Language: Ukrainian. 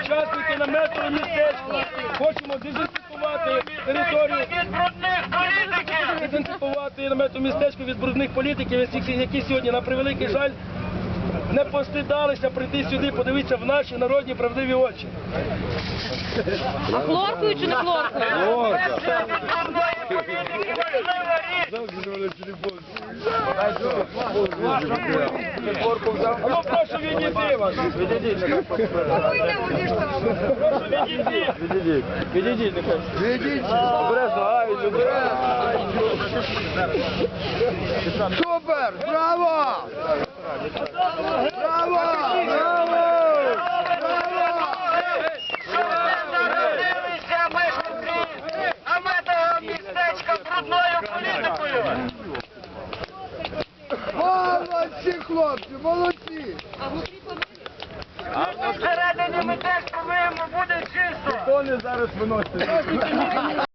учасники наметового містечка. Хочемо дезінфікувати територію, від брудних політиків! дезінфікувати наметове містечко від брудних політиків, які- сьогодні, на превеликий жаль, не постидалися прийти сюди, подивитися в наші народні правдиві очі. А хлоркою чи не хлоркою? Перше ну прошу відійти вас. Відійдіть, нехай Прошу відійти. Відійдіть. Відійдіть, нехай. Відійдіть. Обережно. Супер! Браво! Браво! Браво! Брудною політикою? Молодці, хлопці, молодці! Всередині ми теж повинні буде чисто! Вони зараз виносять.